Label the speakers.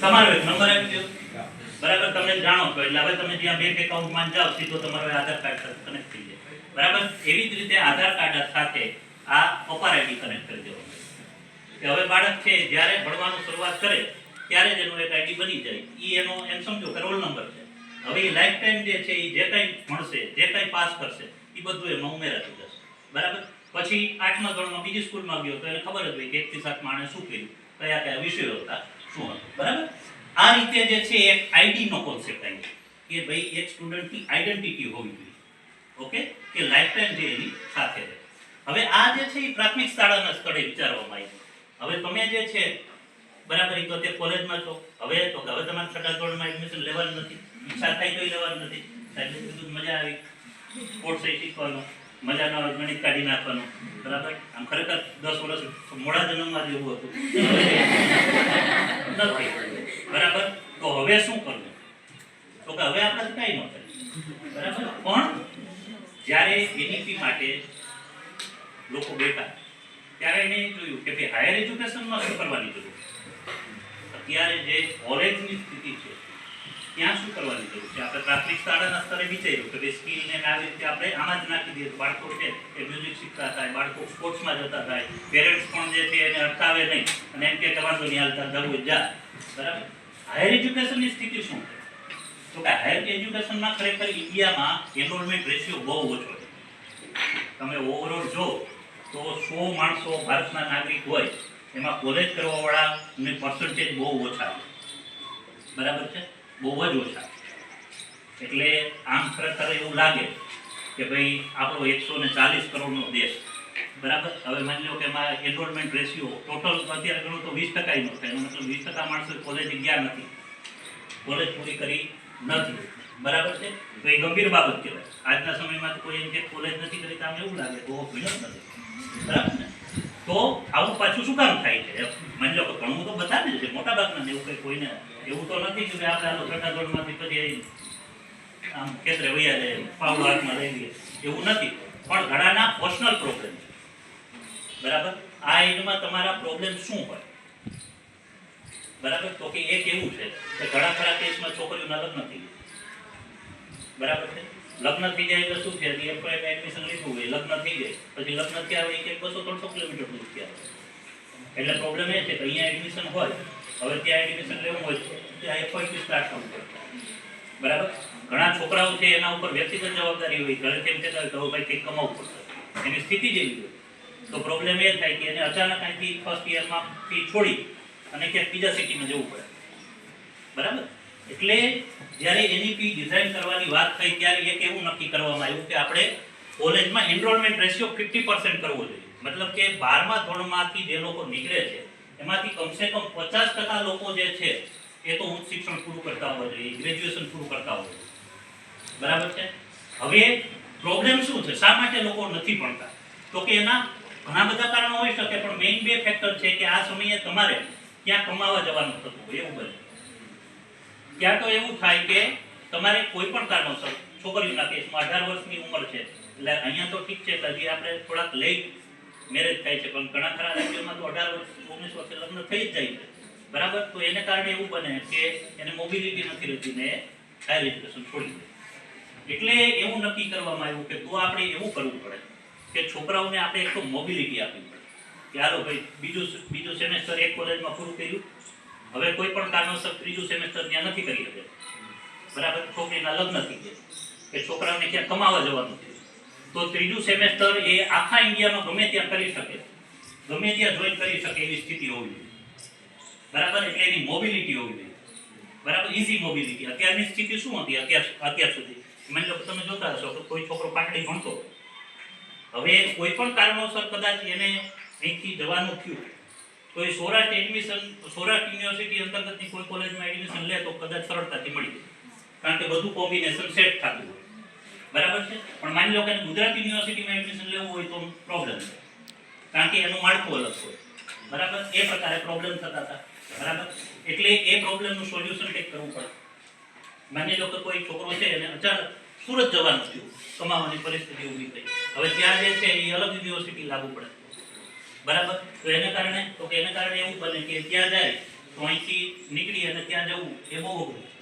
Speaker 1: તમારો એક નંબર દો બરાબર, તમે જાણો છો. એટલે હવે તમે જ્યાં બેંક એકાઉન્ટમાં જાઓ, સીધો તમારો આધાર કાર્ડ સાથે કનેક્ટ થઈ જાય. બરાબર? એવી જ રીતે આધાર કાર્ડ સાથે આ અપાર આઈડી કનેક્ટ કરી દેવાનું. કે હવે બાળક છે, જ્યારે ભણવાનું શરૂઆત કરે, ત્યારે જ એનો એક આઈડી બની જાય. ઈ એનો, એમ સમજો કે રોલ નંબર છે. હવે એ લાઈફ ટાઈમ જે છે એ જે કંઈ ભણશે, જે કંઈ પાસ કરશે એ બધું એમાં ઉમેરાતું જશે. બરાબર? પછી આઠમા ધોરણમાં બીજી સ્કૂલમાં ગયો તો એને ખબર જ હોય કે એકથી સાતમાં આણે શું કર્યું? કયા કયા વિષયો હતા? શું હતું? બરાબર? આ રીતે જે છે, એક આઈડી નો કોન્સેપ્ટ આવી કે ભાઈ, એક સ્ટુડન્ટની આઈડેન્ટિટી હોવી જોઈએ. ઓકે કે લાઈફ ટાઈમ જે એની સાથે રહે. હવે આ જે છે, એ પ્રાથમિક શાળાના સ્થળે વિચારવામાં આવ્યું હવે તમે જે છે, બરાબર, એ તો અત્યારે કોલેજમાં છો. હવે તો હવે તમારે છઠ્ઠા ધોરણમાં એડમિશન લેવાનું નથી. ઈચ્છા થાય તો લેવાનું નથી. સાહેબ કીધું મજા આવી. સ્પોર્ટ્સ શીખવાનું. મજા ન કાઢી નાખવાનું. બરાબર? આમ ખરેખર દસ વર્ષ, મોડા જન્મમાં જ એવું હતું. નથી બરાબર? તો હવે શું કરવું? તો કે હવે આપણે કઈ ન કરીએ. બરાબર? પણ જ્યારે એનઈપી માટે લોકો બેઠા, ત્યારે એને જોયું કે ભાઈ હાયર એજ્યુકેશનમાં શું કરવાની જરૂર અત્યારે જે કોલેજની સ્થિતિ છે ત્યાં શું કરવાની જરૂર છે આપણે પ્રાથમિક શાળાના સ્તરે વિચાર્યું કે ભાઈ સ્કિલ ને આવી રીતે આપણે આમાં જ નાખી દઈએ. બાળકો છે એ મ્યુઝિક શીખતા થાય, બાળકો સ્પોર્ટ્સમાં જતા થાય. પેરેન્ટ્સ પણ જે છે એને અટકાવે નહીં. અને એમ કે વાંધો નહીં હાલતા દરરોજ જા. બરાબર? હાયર એજ્યુકેશનની સ્થિતિ શું છે? તો કે હાયર એજ્યુકેશનમાં ખરેખર ઇન્ડિયામાં એનરોલમેન્ટ રેશિયો બહુ ઓછો છે. તમે ઓવરઓલ જો, તો સો માણસો ભારતના નાગરિક હોય, એમાં કોલેજ કરવાવાળાની પર્સન્ટેજ બહુ ઓછા બરાબર છે? બહુ જ ઓછા. એટલે આમ ખરેખર એવું લાગે કે ભાઈ આપણો એકસો ને ચાલીસ કરોડનો દેશ. બરાબર? હવે માની લો કે એમાં એનરોલમેન્ટ રેશિયો ટોટલ અત્યારે ગણો તો વીસ ટકા નો થાય. મતલબ વીસ ટકા માણસો કોલેજ ગયા નથી. કોલેજ પૂરી કરી નથી. બરાબર છે? તો એ ગંભીર બાબત કહેવાય. આજના સમયમાં તો કોઈ એમ કે કોલેજ નથી કરી તો આમ એવું લાગે તો ભીડ નથી. બરાબર ને? તો આવું પાછું શું કામ થાય છે? માની લો કે ઘણું તો બધાને છે. મોટા ભાગના એવું કંઈ કોઈને એવું તો નથી કે આપણે આલો છઠ્ઠા ધોરણમાંથી પછી આમ કેતરે વૈયા જાય પાવડો હાથમાં લઈ લે, એવું નથી. પણ ઘણાના પર્સનલ પ્રોબ્લેમ બરાબર? આ એજમાં તમારા પ્રોબ્લેમ શું હોય? બરાબર? તો કે એક એવું છે કે ઘણા ખરા કેસમાં છોકરીઓના લગ્ન થઈ બરાબર છે? લગ્ન થઈ જાય એટલે શું છે? એડમિશન લીધું હોય, લગ્ન થઈ જાય. પછી લગ્ન થયા હોય કે બસો ત્રણસો કિલોમીટર દૂર ક્યાં એટલે પ્રોબ્લેમ એ છે કે અહીંયા એડમિશન હોય, હવે ત્યાં એડમિશન લેવું હોય ત્યાં એફઆઈ સ્ટાર્ટ પડે બરાબર? ઘણા છોકરાઓ છે એના ઉપર વ્યક્તિગત જવાબદારી હોય. ઘરે કેમ કહેતા હોય ભાઈ કંઈક કમાવવું પડશે. એની સ્થિતિ જેવી હોય. તો પ્રોબ્લેમ એ થાય કે એને અચાનક અહીંથી ફર્સ્ટ યરમાં ફી છોડી અને ક્યાંક બીજા સિટીમાં જવું પડે. બરાબર? એટલે જ્યારે એની ફી ડિઝાઇન કરવાની વાત થઈ, ત્યારે એક એવું નક્કી કરવામાં આવ્યું કે આપણે કોલેજમાં એનરોલમેન્ટ રેશિયો ફિફ્ટી પર્સન્ટ કરવો જોઈએ. મતલબ કે બારમા ધોરણમાંથી જે લોકો નીકળે છે, એમાંથી કમસે કમ પચાસ ટકા લોકો જે છે, એ તો ઉચ્ચ શિક્ષણ પૂરું કરતા હોવા જોઈએ ગ્રેજ્યુએશન પૂરું કરતા જોઈએ. બરાબર છે? હવે પ્રોબ્લેમ શું છે? શા માટે લોકો નથી ભણતા? તો કે એના ઘણા બધા કારણો હોઈ શકે, પણ મેઇન બે ફેક્ટર છે કે આ સમયે તમારે ક્યાં કમાવા જવાનું થતું હોય, એવું બને. ક્યાં તો એવું થાય કે તમારે કોઈ પણ કારણોસર, છોકરીઓના કેસમાં અઢાર વર્ષની ઉંમર છે, એટલે અહીંયા તો ઠીક છે હજી આપણે થોડાક લેટ મેરેજ થાય છે, પણ ઘણા ખરા રાજ્યોમાં તો અઢાર વર્ષ, ઓગણીસ વર્ષે લગ્ન થઈ જ જાય છે. બરાબર? તો એને કારણે એવું બને કે એને મોબિલિટી નથી રહેતી ને હાયર એજ્યુકેશન છોડી દે. એટલે એવું નક્કી કરવામાં આવ્યું કે તો આપણે એવું કરવું પડે કે છોકરાઓને આપણે એક તો મોબિલિટી આપવી પડે. કે હાલો ભાઈ, બીજું બીજું સેમેસ્ટર એક કોલેજમાં પૂરું કર્યું. હવે કોઈ પણ કારણોસર ત્રીજું સેમેસ્ટર ત્યાં નથી કરી શકે. બરાબર? છોકરીના લગ્ન થઈ ગયા. કે છોકરાઓને ક્યાં કમાવા જવાનું થયું તો ત્રીજું સેમેસ્ટર એ આખા ઇન્ડિયામાં ગમે ત્યાં કરી શકે. ગમે ત્યાં જોઈન કરી શકે એવી સ્થિતિ હોવી જોઈએ. બરાબર? એટલે એની મોબિલિટી હોવી જોઈએ. બરાબર? ઇઝી મોબિલિટી અત્યારની સ્થિતિ શું હતી? અત્યાર અત્યાર સુધી. માની લો કે તમે જોતા હશો કે કોઈ છોકરો પાટડી ભણતો. હવે કોઈ પણ કારણોસર કદાચ એને અહીંથી જવાનું થયું. તો એ સૌરાષ્ટ્ર એડમિશન સૌરાષ્ટ્ર યુનિવર્સિટી અંતર્ગતની કોઈ કોલેજમાં એડમિશન લે તો કદાચ સરળતાથી મળી જાય. કારણ કે બધું કોમ્બિનેશન સેટ થતું હોય. બરાબર છે? પણ માની લો કે ગુજરાત યુનિવર્સિટીમાં એડમિશન લેવું હોય તો પ્રોબ્લેમ છે. કારણ કે એનું માળખું અલગ હોય. બરાબર? એ પ્રકારે પ્રોબ્લેમ થતા હતા. બરાબર? એટલે એ પ્રોબ્લેમનું સોલ્યુશન ટેક કરવું પડે. માની લો કે કોઈ છોકરો છે એને અચાનક સુરત જવાનું થયું. કમાવાની પરિસ્થિતિ ઊભી થઈ. હવે ત્યાં જે છે એ અલગ યુનિવર્સિટી લાગુ પડે. બરાબર? તો એને કારણે, તો કે એને કારણે એવું બને કે ત્યાં જાય, તો અહીંથી નીકળી અને ત્યાં જવું એ બહુ અઘરું.